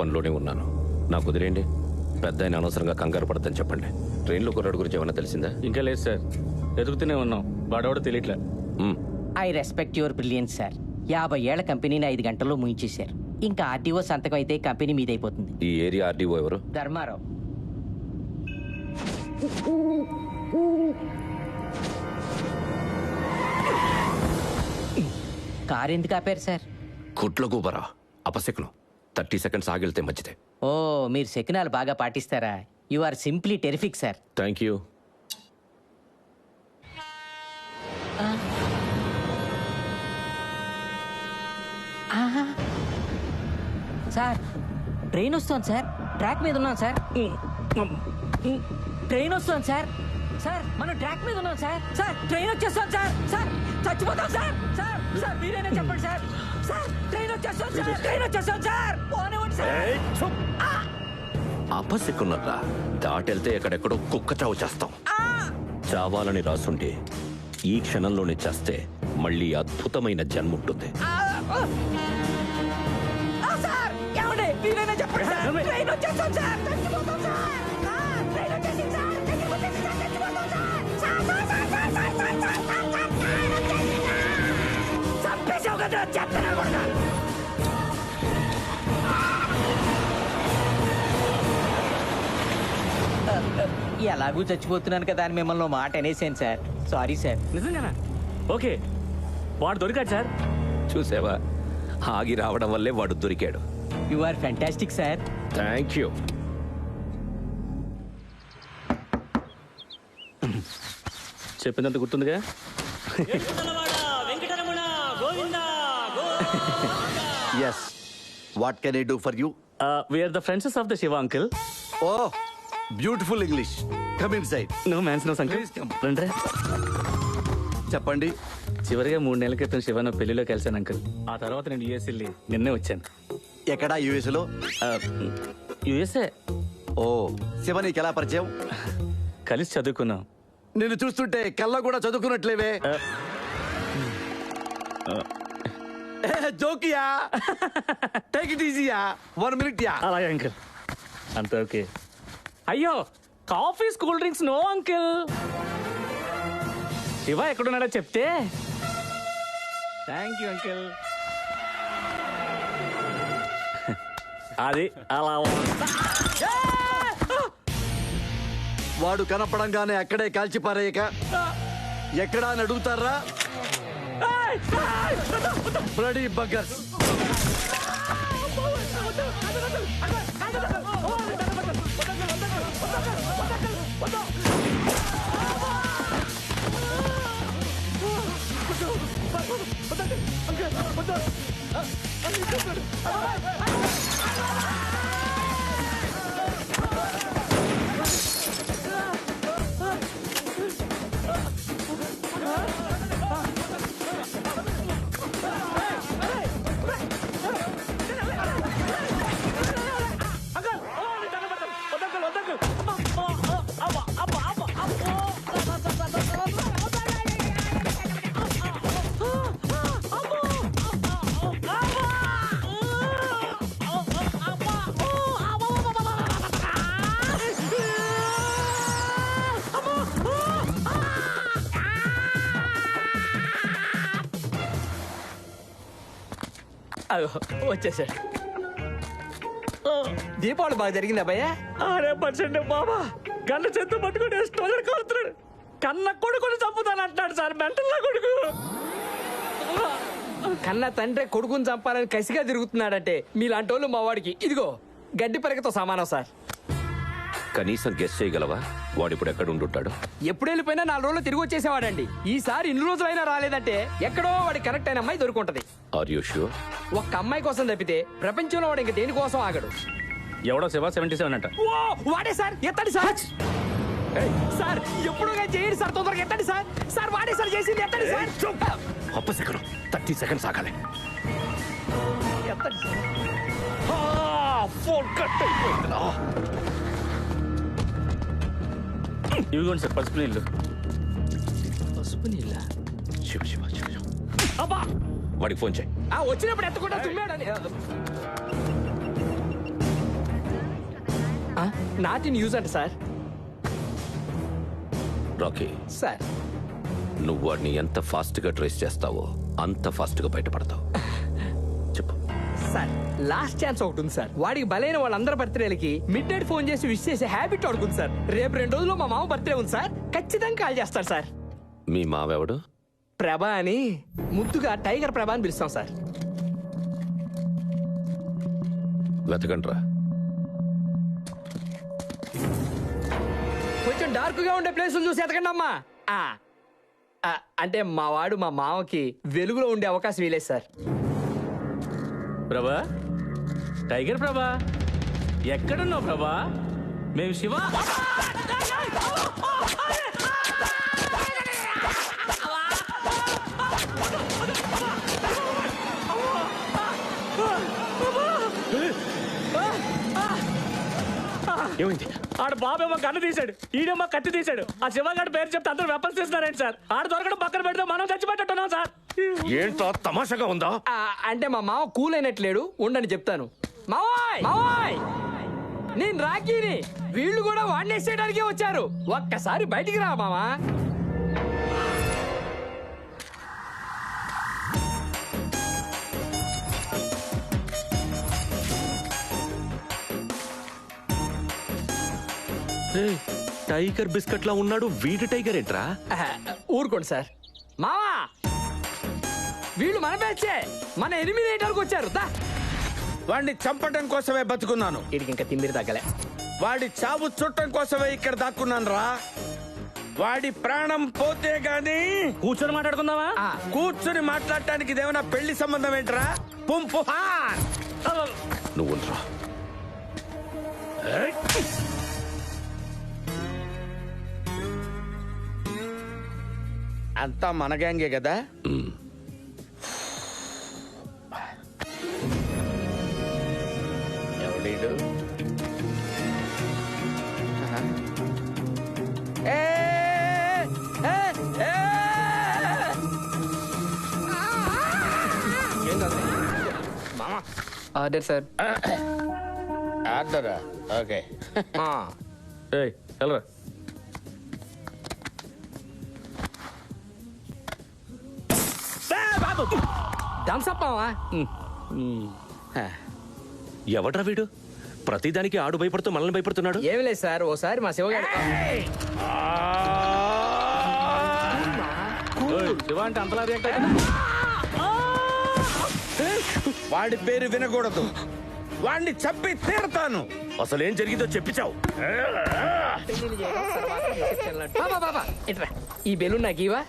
పనిలోనే ఉన్నాను. నాకు కుదిరేయండి పెద్ద ఆయన అనవసరంగా కంగారు పడద్దని చెప్పండి. ట్రైన్లో కుర్రాడు గురించి ఏమైనా తెలిసిందా? ఇంకా లేదు సార్. ఎదుగుతూనే ఉన్నాం. వాడవాడు తెలియట్లే. మ్, I respect your brilliance sir. యాభై ఏళ్ళ కంపెనీని ఐదు గంటల్లో ముగించేశారు. ఇంకా ఆర్టీఓ సంతకం అయితే కంపెనీ మీదైపోతుంది. ఈ ఏరియా ఆర్డీఓ ఎవరు? ధర్మారావు. కారు ఎందుకు ఆపారు సార్? కుట్ల గూబరా. అపశకునం. థర్టీ సెకండ్స్ ఆగిలితే మంచిదే. ఓ మీరు శకునాలు బాగా పాటిస్తారా? You are simply terrific sir. Thank you sir train వస్తుంది సార్. ట్రాక్ మీద ఉన్నాం సార్. ట్రైన్ వస్తుంది సార్. సార్ మనం ట్రాక్ మీద ఉన్నాం సార్. సార్ ట్రైన్ వచ్చేస్తాం సార్. సార్ చచ్చిపోతాం సార్. సార్ సార్ మీరైనా చెప్పండి సార్? సార్ ట్రైన్ వచ్చేస్తాం సార్ ట్రైన్ వచ్చేస్తాం సార్ పోనివ్వండి సార్ అపశకున్నరా దాటెళ్తే ఎక్కడెక్కడో కుక్క చావు చేస్తాం. చావాలని రాసుంటే ఈ క్షణంలోనే చేస్తే మళ్ళీ అద్భుతమైన జన్మ ఉంటుంది. ఆ, సార్! ఏమండి? మీరైనా చెప్పండి సార్. ట్రైన్ వచ్చేస్తాం సార్ చచ్చిపోతాం సార్. ఎలాగూ చచ్చిపోతున్నాను కదా అని మిమ్మల్ని మాట అనేసాను సార్. సారీ సార్ నిజంగానా? ఓకే. వాడు దొరికాడు సార్. చూసావా? ఆగి రావడం వల్లే వాడు దొరికాడు. You are fantastic sir thank you చెప్పిందంత గుర్తుందిగా? Yes what can I do for you we are the friends of the Shiva uncle oh beautiful English come inside no mans uncle రండి చెప్పండి. చివరిగా మూడు నెలల క్రితం శివను పెళ్ళిలో కలిశాను అంకుల్ ఆ తర్వాత నేను యూఎస్ వెళ్ళి నిన్నే వచ్చాను. ఎక్కడా యుఎస్లో యుఎస్ఏ ఓ శివ నీకు ఎలా పరిచయం? కలిసి చదువుకున్నాం. నిన్ను చూస్తుంటే కళ్ళ కూడా చదువుకున్నట్లేవే. జోకియా? టేక్ ఇట్ ఈజీయా వన్ మినిట్ యా అలాగే అంకుల్. అంత ఓకే. అయ్యో coffee cool drinks no uncle. Shiva ఎక్కడున్నాడో చెప్తే. థ్యాంక్ యూ అంకుల్ అది అలా. వాడు కనపడంగానే అక్కడే కాల్చి పారేయక ఎక్కడా అని అడుగుతారా? బ్లడీ బగ్గర్స్ వచ్చేసాడు. దీపావళి బాగా జరిగింది అబ్బాయ్యా అరే పర్సెంట్ బాబా గంట చేత పట్టుకుని స్టోలర్ కాలుతున్నాడు. కన్న కొడుకుని చంపుతాను అంటున్నాడు సార్ మెంటల్ కొడుకు. కన్న తండ్రి కొడుకుని చంపాలని కసిగా తిరుగుతున్నాడంటే మీలాంటి వాళ్ళు మా వాడికి. ఇదిగో గడ్డి పరకతో సమానం సార్. కనీసం గెస్ చేయగలవా? వాడు ఇప్పుడు ఎక్కడ ఉండుంటాడు? ఎప్పుడు వెళ్ళిపోయినా నాలుగు రోజులు తిరిగి వచ్చేసేవాడండి. ఈసారి ఇన్ని రోజులైనా రాలేదంటే ఎక్కడో వాడి కరెక్ట్ అయిన అమ్మాయి దొరుకుంటది. ఆర్ యూ షూర్ ఒక్క అమ్మాయి కోసం తప్పితే ప్రపంచంలో వాడు ఇంక దేనికోసం ఆగడు. ఎవడో శివ సెవెంటీ సెవెన్ అంట. ఓ వాడే సార్ ఎత్తండి సార్. సార్ ఎప్పుడు చేయండి సార్ తొందరగా ఎత్తండి సార్. సార్ వాడే సార్ చేసింది ఎత్తండి సార్. అప్పశకునం థర్టీ సెకండ్స్ ఆగాలి. ఎత్తండి సార్. ఫోన్ కట్ అయిపోయిందిరా. ఇవిగోండి సార్ పసుపు నీళ్ళు. పసుపు నీళ్ళ? శివ శివ శివ శివ. అబ్బా! వాడికి ఫోన్ చేయి. ఆ వచ్చినప్పుడు ఎత్తకుండా తుమ్మాడని. నాట్ ఇన్ యూజ్ అంట సార్. రాకీ. సార్. నువ్వు వాడిని ఎంత ఫాస్ట్గా ట్రేస్ చేస్తావో అంత ఫాస్ట్గా బయటపడతావు. సార్. లాస్ట్ ఛాన్స్ ఒకటి ఉంది సార్. వాడికి బలైన వాళ్ళందరి బర్త్డేలకి మిడ్ నైట్ ఫోన్ చేసి విష్ చేసే హ్యాబిట్ వాడుకుంది సార్. రేపు రెండు రోజుల్లో మా మామ బర్త్డే ఉంది సార్. ఖచ్చితంగా కాల్ చేస్తాడు సార్. మీ మావెవడు? ప్రభా అని ముద్దుగా టైగర్ ప్రభా అని పిలుస్తాం సార్. వెతకండ్రా. కొంచెం డార్క్గా ఉండే ప్లేసులు చూసి ఎతకండి అమ్మా అంటే మా వాడు మా మామకి వెలుగులో ఉండే అవకాశం ఇలేదు సార్. ప్రభా? టైగర్ ప్రభా? ఎక్కడున్నావు ప్రభా? మేము శివ ఏమైంది? ఆడ బాబేమో గన్ను తీశాడు. ఈడేమో కత్తి తీశాడు. ఆ శివగాడి పేరు చెప్తే అందరూ వెపన్స్ తీస్తున్నారండి సార్? ఆడ దొరకడం పక్కన పెడితే మనం చచ్చిపెట్టున్నాం సార్. ఏంటో తమాషాగా ఉందా? ఆ, అంటే మా మామ కూల్ అయినట్లేడు ఉండని చెప్తాను. మావాయ్! మావాయ్! నేను రాకీని వీళ్ళు కూడా వాడినేసేయడానికే వచ్చారు. ఒక్కసారి బయటికి రా మామా. ఏయ్, టైగర్ బిస్కెట్ లా ఉన్నాడు వీడి టైగర్ ఏంట్రా? ఆహా, ఊరుకోండి సార్. మావా! వీళ్ళు మన బ్యాచే. మన ఎలిమినేటర్కి వచ్చారు. దా. వాడిని చంపడం కోసమే బతుకున్నాను. వీడికి ఇంకా తిమ్మిరి తగ్గలే. వాడి చావు చుట్టం కోసమే ఇక్కడ దాక్కున్నాను రా. వాడి ప్రాణం పోతే గాని కూర్చొని మాట్లాడుకుందామా? ఆ, కూర్చుని మాట్లాడటానికి ఇదేమైనా పెళ్ళి సంబంధం ఏంట్రా? పుంపు. నువ్వు అంతా మన గ్యాంగే కదా? ఆర్డర్ సార్ ఆర్డరా ఓకే ఏయ్ వెళ్ళరా థమ్స్అప్ మావా ఎవడ్రా వీడు? ప్రతిదానికి ఆడు భయపడుతూ మనల్ని భయపడుతున్నాడు? ఏమి లేదు సార్ ఓసారి మా శివగాడు. ఏయ్, శివ అంటే అంతలా రియాక్ట్ వాడి పేరు వినకూడదు. వాడిని చంపి తీరతాను. అసలు ఏం జరిగిందో చెప్పిచావు. బాబా బాబా ఇట్రా. ఈ బెలూన్ నాకు ఇవా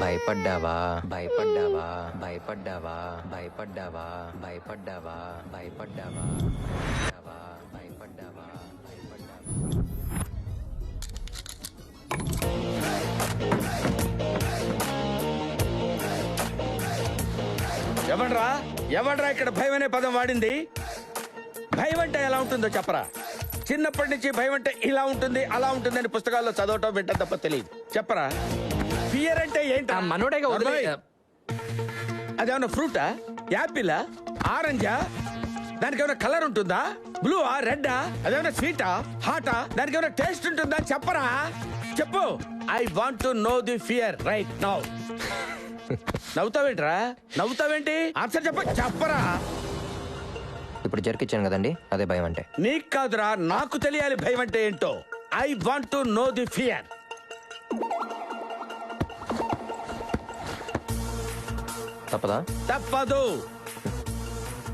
భయపడ్డావా? భయపడ్డావా? భయపడ్డావా? భయపడ్డావా? భయపడ్డావా? భయపడ్డావా? ఎవడ్రా? ఎవడ్రా ఇక్కడ భయం అనే పదం వాడింది? భయం అంటే ఎలా ఉంటుందో చెప్పరా? చిన్నప్పటి నుంచి భయం అంటే ఇలా ఉంటుంది అలా ఉంటుంది అని పుస్తకాల్లో చదవటం వింటం తప్ప తెలియదు. చెప్పరా? ఫియర్ అంటే ఏంటి మనోడేగా వదిలే. అదేమన్నా ఫ్రూటా? యాపిలా? ఆరెంజా? దానికి ఏమైనా కలర్ ఉంటుందా? బ్లూ ఆ రెడ్డా? అదేమైనా స్వీటా? హాటా? దానికి ఏమైనా టేస్ట్ ఉంటుందా? చెప్పరా? చెప్పు. I want to know the fear right now నవ్వుతావేంట్రా? నవ్వుతావేంటి? ఆన్సర్ చెప్ప చెప్పరా. ఇప్పుడు జరికిచ్చాను కదండి అదే భయం అంటే నీకు కాదురా నాకు తెలియాలి భయం అంటే ఏంటో. I want to know the fear తప్పదా? తప్పదు.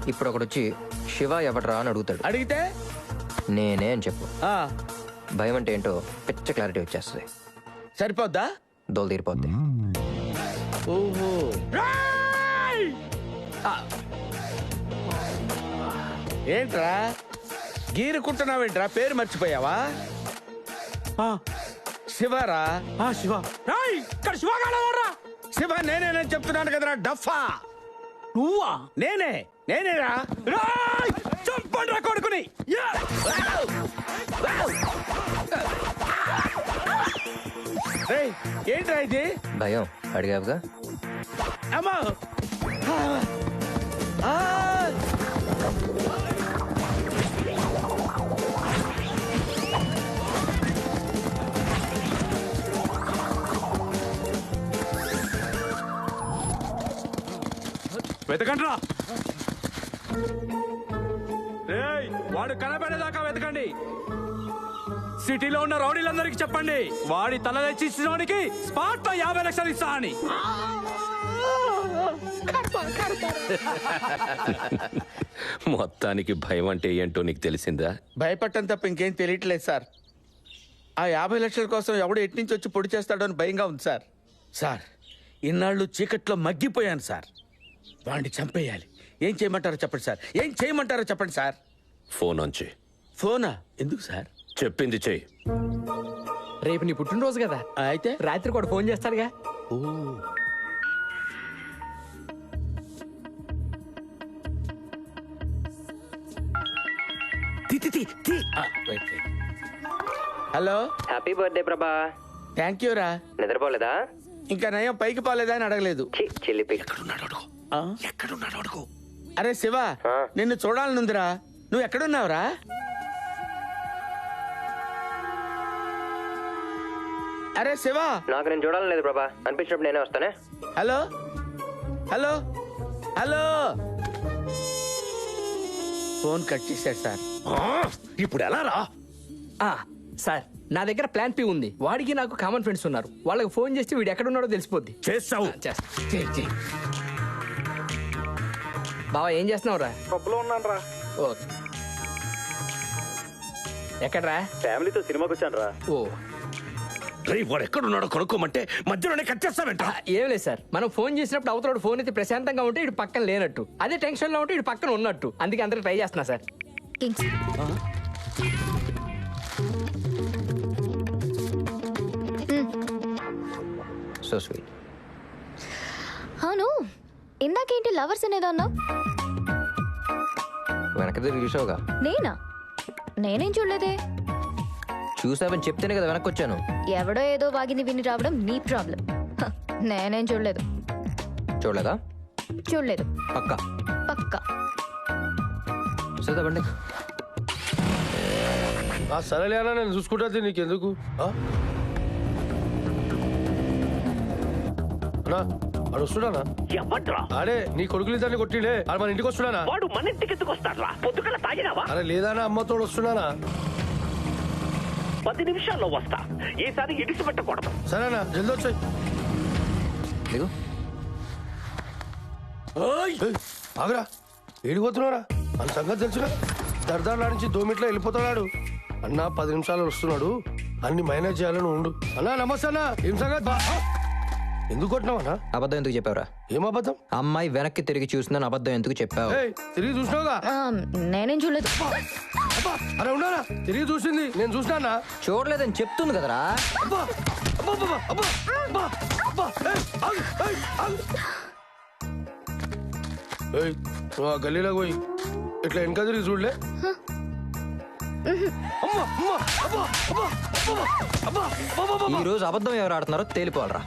ఇప్పుడు ఒకడు వచ్చి శివ ఎవడరా అని అడుగుతాడు. అడిగితే? నేనే అని చెప్పు. ఆ, భయం అంటే ఏంటో పిచ్చ క్లారిటీ వచ్చేస్తుంది. సరిపోద్దా? దోలు తీరిపోద్ది. ఓహో. ఏంట్రా? గీరుకుంటున్నావేంట్రా? పేరు మర్చిపోయావా? శివరా? ఆ శివ. ఇక్కడ శివగాడు ఎవర్రా? శివ నేనేనని చెప్తున్నాను కదరా డఫా. నువ్వా? నేనే. నేనేరా? చంపండి రా కొడుకుని! ఏంట్రా ఇది? భయం. అడిగావుగా? అమ్మా! వెతకండ్రా! రేయ్ వాడు కనబడేదాకా వెతకండి! సిటీలో ఉన్న రౌడీలందరికీ చెప్పండి. వాడి తల తెచ్చినోనికి స్పాట్లో యాభై లక్షలు ఇస్తా అని. మొత్తానికి భయం అంటే ఏంటో నీకు తెలిసిందా? భయపడటం తప్ప ఇంకేం తెలియట్లేదు సార్. ఆ యాభై లక్షల కోసం ఎవడు ఎటు నుంచి వచ్చి పొడి చేస్తాడో అని భయంగా ఉంది సార్. సార్ ఇన్నాళ్ళు చీకట్లో మగ్గిపోయాను సార్. వాడిని చంపేయాలి. ఏం చేయమంటారో చెప్పండి సార్. ఏం చేయమంటారో చెప్పండి సార్. ఫోన్ అంచి ఫోనా? ఎందుకు సార్? చెప్పింది చెయ్యి. రేపు నీ పుట్టినరోజు కదా. అయితే? రాత్రి కూడా phone చేస్తాడుగా. Hello happy birthday Prabha thank you రా. నిద్రపోలేదా? ఇంకా నయం పైకి పోలేదా అని అడగలేదు. చెల్లిపి? అరే శివ. నిన్ను చూడాలనుందిరా. నువ్వు ఎక్కడున్నావురా? అరే శివ. నాకు నేను చూడాలని లేదు ప్రభా. అనిపించినప్పుడు నేనే వస్తానే. Hello? Hello? Hello? Phone cut చేశాడు సార్. ఇప్పుడు ఎలా రా? ఆ, సార్ నా దగ్గర ప్లాన్ పి ఉంది. వాడికి నాకు కామన్ ఫ్రెండ్స్ ఉన్నారు. వాళ్ళకి ఫోన్ చేస్తే వీడు ఎక్కడ ఉన్నాడో తెలిసిపోద్ది. చేస్తావు. చేస్తా. చెయ్, చెయ్. బావా ఏం చేస్తున్నావు రా పప్పులో ఉన్నాను రా ఓకే ఎక్కడ్రా? ఫ్యామిలీతో సినిమాకి వచ్చాను రా ఓ. రే వాడు ఎక్కడున్నాడో కనుక్కోమంటే మధ్యలోనే కట్ చేస్తావేంట ఏం లేదు సార్. మనం ఫోన్ చేసినప్పుడు అవతల ఫోన్ అయితే ప్రశాంతంగా ఉంటే ఇటు పక్కన లేనట్టు. అదే టెన్షన్లో ఉంటే ఇటు పక్కన ఉన్నట్టు. అందుకే అందరికి ట్రై చేస్తున్నా సార్. కింగ్స్ సో స్వీట్ అవును. ఇందాకేంటి లవర్స్ అనేది అన్నావు? వెనక తిరిగి చూసావుగా? నేనా? నేనేం చూడలేదే? చూసావని చెప్తేనే కదా వెనక్కి వచ్చాను ఎవడో ఏదో వాగింది విని రావడం నీ ప్రాబ్లం. హ, నేనేం చూడలేదు. చూడలేదా? చూడలేదు. పక్క. పక్కా. చూద్దామండి ఆ సరేలే అన్న నేను చూసుకుంటా నీకెందుకు? ఆ? అన్నా వస్తున్నానా ఎవడ్రా? నీ కొడుకులు ఇద్దరిని కొట్టిడే. ఆడు మన ఇంటికి వస్తున్నానా వాడు మన ఇంటికి ఎందుకు వస్తాడ్రా? పొద్దుకల తాగినావా? అరే లేదానా అమ్మతోడు వస్తున్నానా పది నిమిషాల్లో వస్తా. ఈసారి ఇడిసి పెట్టకూడదు. సరేనా జల్దీ వచ్చాయి. దిగు ఆగరా. ఏడిపోతున్నారా మన సంగతి తెలుసుగా? దర్దార్ నుంచి దోమిట్లో వెళ్ళిపోతున్నాడు. అన్న పది నిమిషాలు వస్తున్నాడు. అన్ని మైనేజ్ చేయాలని ఉండు. అన్నా నమస్తే అన్న. ఏం సంగతి! ఎందుకు కొట్టినావన్నా అబద్ధం ఎందుకు చెప్పావురా? ఏం అబద్ధం? అమ్మాయి వెనక్కి తిరిగి చూసిందని అబద్ధం ఎందుకు చెప్పావు? ఏయ్ తిరిగి చూసినావుగా? నేనేం చూడలేదు. అరే ఉన్నారా తిరిగి చూసింది నేను చూసినా చూడలేదని చెప్తుంది కదరా నువ్వు ఆ గల్లీలోకి పోయి ఇట్లా వెనక తిరిగి చూడలే అమ్మా, అమ్మా, అబ్బా, అబ్బా, అబ్బా, అబ్బా, అబ్బా, అబ్బా, ఈ రోజు అబద్ధం ఎవరు ఆడుతున్నారో తేలిపోవాలరా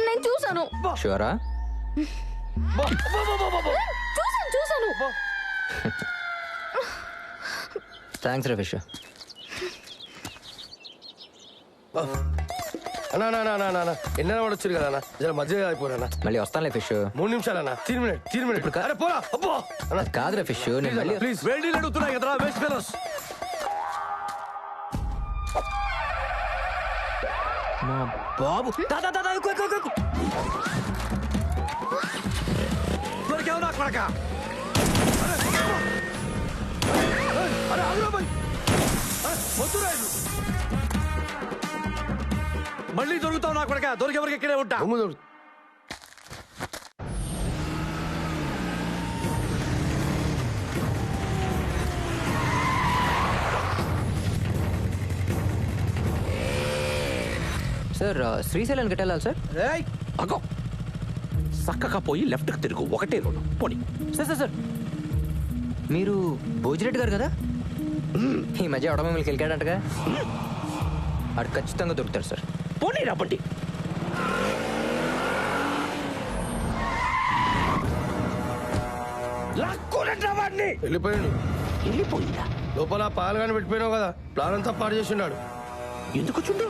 నేను చూసాను షూరా చూసాను చూసాను థ్యాంక్స్ రఫిష్ అన్నా అన్నా, అన్నా, అన్నా, అన్నా. ఎన్నైనా వాడు వచ్చారు కదా అన్న. జర మధ్య అయిపోయినా మళ్ళీ వస్తానులే ఫిష్. మూడు నిమిషాలన్నా. తీన్ మినిట్ తీన్ మినిట్. అరే పోరా. అబ్బా. అన్నా. కాదురా ఫిష్ నేను మళ్ళీ ప్లీజ్. వేడి నీళ్ళు అడుగుతున్నాయి కదరా వేస్ట్ ఫెలోస్. మా బాబు. దొరికావు నా కొడక అరే ఆగురా బాయ్ వద్దురా. మళ్ళీ దొరుకుతావు నా కొడక దొరికేవరకు ఇక్కడే ఉంటా. సార్ శ్రీశైలానికి వెళ్ళాలి సార్ అగో చక్కగా పోయి లెఫ్ట్కి తిరుగు. ఒకటే రోడ్డు. పోనీ. Sir sir sir. మీరు భోజిరెడ్డి గారు కదా? ఈ మధ్య ఆటోమొబైల్కి వెళ్ళాడంటగా అక్కడ ఖచ్చితంగా దొరుకుతాడు సార్. పోనీ రాబట్టి వెళ్ళిపోయాడు. లోపల పాలు కానీ పెట్టిపోయినావు కదా. ప్లాన్ అంతా పాడు చేసిండాడు. ఎందుకు వచ్చిండు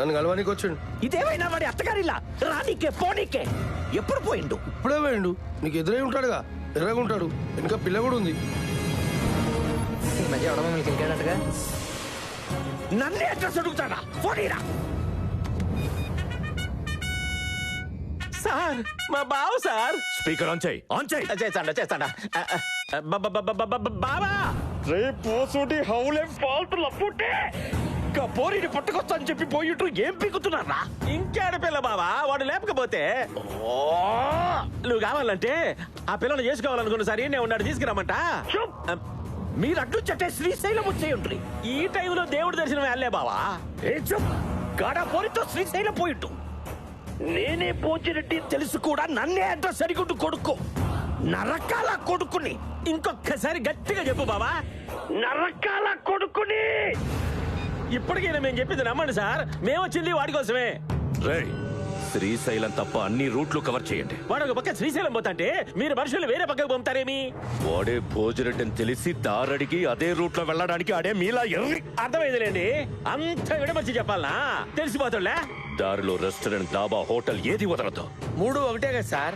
నన్ను కలవానికి వచ్చిండు ఇదేమైనా వాడి అత్తగారిలా? రానికే పోనీకే. ఎప్పుడు పోయిండు? ఇప్పుడే పోయిండు. నీకు ఎదురై ఉంటాడుగా ఎర్రగా ఉంటాడు. ఇంకా పిల్ల కూడా ఉంది. మధ్య మిమ్మల్ని కింకాడట్టుగా నన్నే అడ్రస్ అడుగుతాడా పోనీరా సార్ మా బావు సార్. స్పీకర్ ఆన్ చేయి ఆన్ చేయి. చేస్తాడా చేస్తాడా. బాబా రేపు పోసూటి హౌలే ఫాల్ట్ లప్పుటే ఇంకా పోరీని పట్టుకొస్తా అని చెప్పి పోయిట్టు ఏం పీకుతున్నారా? ఇంకేడ పిల్ల బావా వాడు లేపకపోతే? నువ్వు కావాలంటే ఆ పిల్లని చేసుకోవాలనుకున్న సరే నేను ఉన్నాడు తీసుకురామంట. మీరు అడ్డు చెట్టే శ్రీశైలం వచ్చేయండి ఈ టైంలో దేవుడి దర్శనం వెళ్ళే బావా? గాడా పోరితో శ్రీశైలం పోయిట్టు నేనే పోచిరెడ్డి తెలుసు కూడా నన్నే అడ్రస్ సరిగుట్టు కొడుకు. నరకాల కొడుకుని. ఇంకొకసారి గట్టిగా చెప్పు బావా. నరకాల కొడుకుని! ఇప్పటికైనా మేము చెప్పింది నమ్మండి సార్. మేము వచ్చింది వాడి కోసమే. రేయ్ శ్రీశైలం తప్ప అన్ని రూట్లు కవర్ చేయండి. వాడు ఒక పక్క శ్రీశైలం పోతాంటే మీరు మనుషులు వేరే పక్కకు పంపుతారేమి? వాడే భోజరెడ్డిని తెలిసి దారడికి అదే రూట్లో వెళ్ళడానికి ఆడే మీలా ఎర్రి. అర్థమైందిలేండి. అంత విడమర్చి చెప్పాలనా? తెలిసిపోతుండే దారిలో రెస్టారెంట్ డాబా హోటల్ ఏది వదలదు. మూడు ఒకటే కదా సార్!